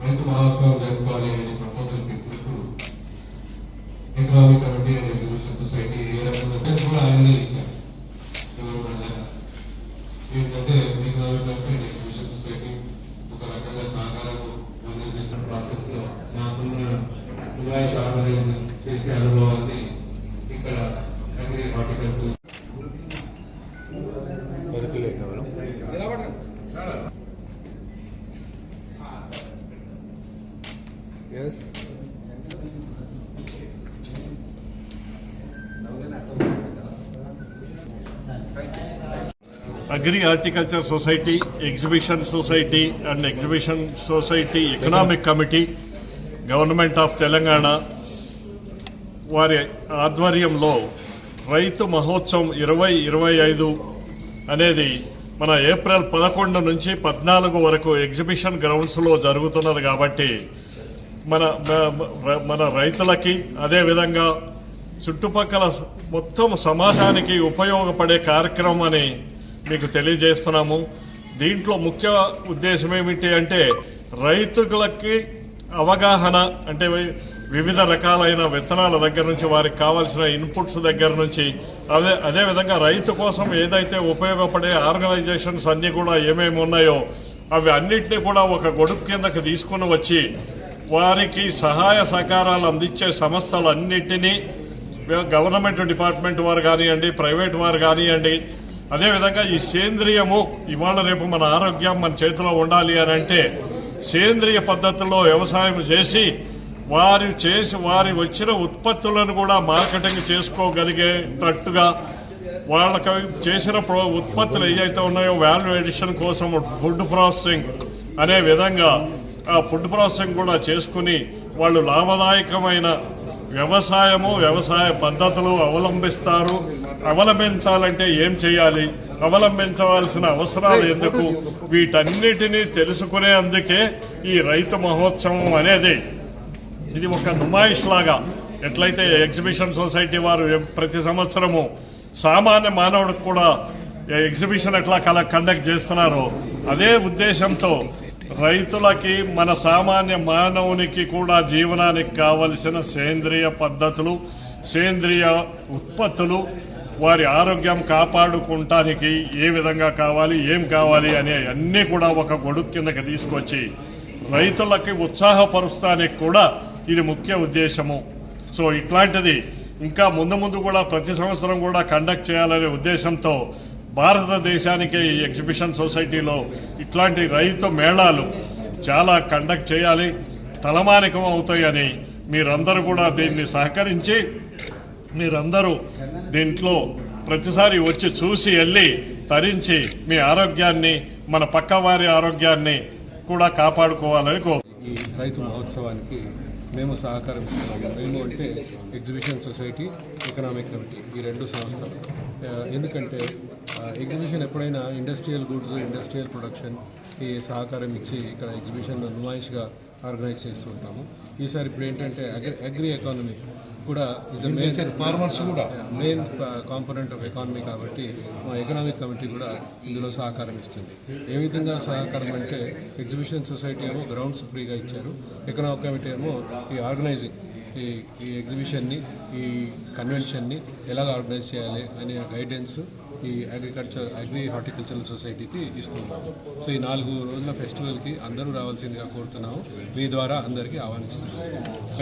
రైతు మహోత్సవం జరుపుకోవాలి అనే ప్రపోజల్ పెట్టినప్పుడు economic committee and exhibition society ఏ రకంగా చేస్తే కూడా ఆయనే ఇచ్చారు. ఏంటంటే economic committee and exhibition society ఒక రకంగా సహకారం అందించిన ప్రాసెస్లో నాకున్న రివాయిస్ చేసే అనుభవాన్ని ఇక్కడ agri horticulture Yes. Agri horticulture society exhibition society and exhibition society economic committee government of Telangana వారి ఆధ్వర్యంలో రైతు మహోత్సవం ఇరవై ఇరవై ఐదు అనేది మన ఏప్రిల్ పదకొండు నుంచి పద్నాలుగు వరకు ఎగ్జిబిషన్ గ్రౌండ్స్లో జరుగుతున్నది కాబట్టి మన మన రైతులకి అదేవిధంగా చుట్టుపక్కల మొత్తం సమాజానికి ఉపయోగపడే కార్యక్రమం అని మీకు తెలియజేస్తున్నాము. దీంట్లో ముఖ్య ఉద్దేశం ఏమిటి అంటే రైతులకి అవగాహన అంటే వివిధ రకాలైన విత్తనాల దగ్గర నుంచి వారికి కావాల్సిన ఇన్పుట్స్ దగ్గర నుంచి అదే అదేవిధంగా రైతు కోసం ఏదైతే ఉపయోగపడే ఆర్గనైజేషన్స్ అన్నీ కూడా ఏమేమి ఉన్నాయో అవి అన్నింటినీ కూడా ఒక గొడుగు కిందకి తీసుకుని వచ్చి వారికి సహాయ సహకారాలు అందించే సంస్థలన్నింటినీ గవర్నమెంట్ డిపార్ట్మెంట్ వారు కానివ్వండి ప్రైవేట్ వారు కానివ్వండి అదేవిధంగా ఈ సేంద్రియము ఇవాళ రేపు మన ఆరోగ్యం మన చేతిలో ఉండాలి అని అంటే సేంద్రియ పద్ధతిలో వ్యవసాయం చేసి వారు చేసి వారి వచ్చిన ఉత్పత్తులను కూడా మార్కెటింగ్ చేసుకోగలిగేటట్టుగా వాళ్ళకి చేసిన ప్రో- ఉత్పత్తులు ఏవైతే ఉన్నాయో వాల్యూ ఎడిషన్ కోసం ఫుడ్ ప్రాసెసింగ్ అనే విధంగా ఫుడ్ ప్రాసెసింగ్ కూడా చేసుకుని వాళ్ళు లాభదాయకమైన వ్యవసాయము వ్యవసాయ పద్ధతులు అవలంబిస్తారు. అవలంబించాలంటే ఏం చేయాలి? అవలంబించవలసిన అవసరాలు ఎందుకు? వీటన్నిటినీ తెలుసుకునే అందుకే ఈ రైతు మహోత్సవం అనేది. ఇది ఒక నుమాయిష్ లాగా ఎట్లయితే ఎగ్జిబిషన్ సొసైటీ వారు ప్రతి సంవత్సరము సామాన్య మానవుడికి కూడా ఎగ్జిబిషన్ ఎట్లా కల కండక్ట్ చేస్తున్నారో అదే ఉద్దేశంతో రైతులకి మన సామాన్య మానవునికి కూడా జీవనానికి కావలసిన సేంద్రియ పద్ధతులు సేంద్రియ ఉత్పత్తులు వారి ఆరోగ్యం కాపాడుకుంటానికి ఏ విధంగా కావాలి ఏం కావాలి అనే అన్నీ కూడా ఒక గొడుగు కిందకి తీసుకొచ్చి రైతులకి ఉత్సాహపరుస్తానికి కూడా ఇది ముఖ్య ఉద్దేశము. సో ఇట్లాంటిది ఇంకా ముందు ముందు కూడా ప్రతి సంవత్సరం కూడా కండక్ట్ చేయాలనే ఉద్దేశంతో భారతదేశానికి ఈ ఎగ్జిబిషన్ సొసైటీలో ఇట్లాంటి రైతు మేళాలు చాలా కండక్ట్ చేయాలి తలమానికం అవుతాయని మీరందరూ కూడా దీన్ని సహకరించి మీరందరూ దీంట్లో ప్రతిసారి వచ్చి చూసి వెళ్ళి తరించి మీ ఆరోగ్యాన్ని మన పక్క వారి ఆరోగ్యాన్ని కూడా కాపాడుకోవాలని కో ఈ రైతు మహోత్సవానికి మేము సహకారం ఇస్తున్నాము మేము అంటే ఎగ్జిబిషన్ సొసైటీ ఎకనామిక్ కమిటీ ఈ రెండు సంస్థలు. ఎందుకంటే ఎగ్జిబిషన్ ఎప్పుడైనా ఇండస్ట్రియల్ గుడ్స్ ఇండస్ట్రియల్ ప్రొడక్షన్ ఈ సహకారం ఇచ్చి ఇక్కడ ఎగ్జిబిషన్ నుమాయిష్గా ఆర్గనైజ్ చేస్తూ ఉంటాము. ఈసారి ఇప్పుడు ఏంటంటే అగ్రి అగ్రి ఎకానమీ కూడా ఇస్ మెయిన్ ఫార్మర్స్ కూడా. మెయిన్ కాంపోనెంట్ ఆఫ్ ఎకానమీ కాబట్టి మా ఎకనామిక్ కమిటీ కూడా ఇందులో సహకారం ఇస్తుంది. ఏ విధంగా సహకారం అంటే ఎగ్జిబిషన్ సొసైటీ ఏమో గ్రౌండ్స్ ఫ్రీగా ఇచ్చారు. ఎకనామిక్ కమిటీ ఏమో ఈ ఆర్గనైజింగ్ ఈ ఈ ఎగ్జిబిషన్ని ఈ కన్వెన్షన్ని ఎలా ఆర్గనైజ్ చేయాలి అనే గైడెన్స్ ఈ అగ్రికల్చర్ అగ్రి హార్టికల్చరల్ సొసైటీకి ఇస్తున్నాము. సో ఈ నాలుగు రోజుల ఫెస్టివల్కి అందరూ రావాల్సిందిగా కోరుతున్నాము. మీ ద్వారా అందరికీ ఆహ్వానిస్తున్నాము.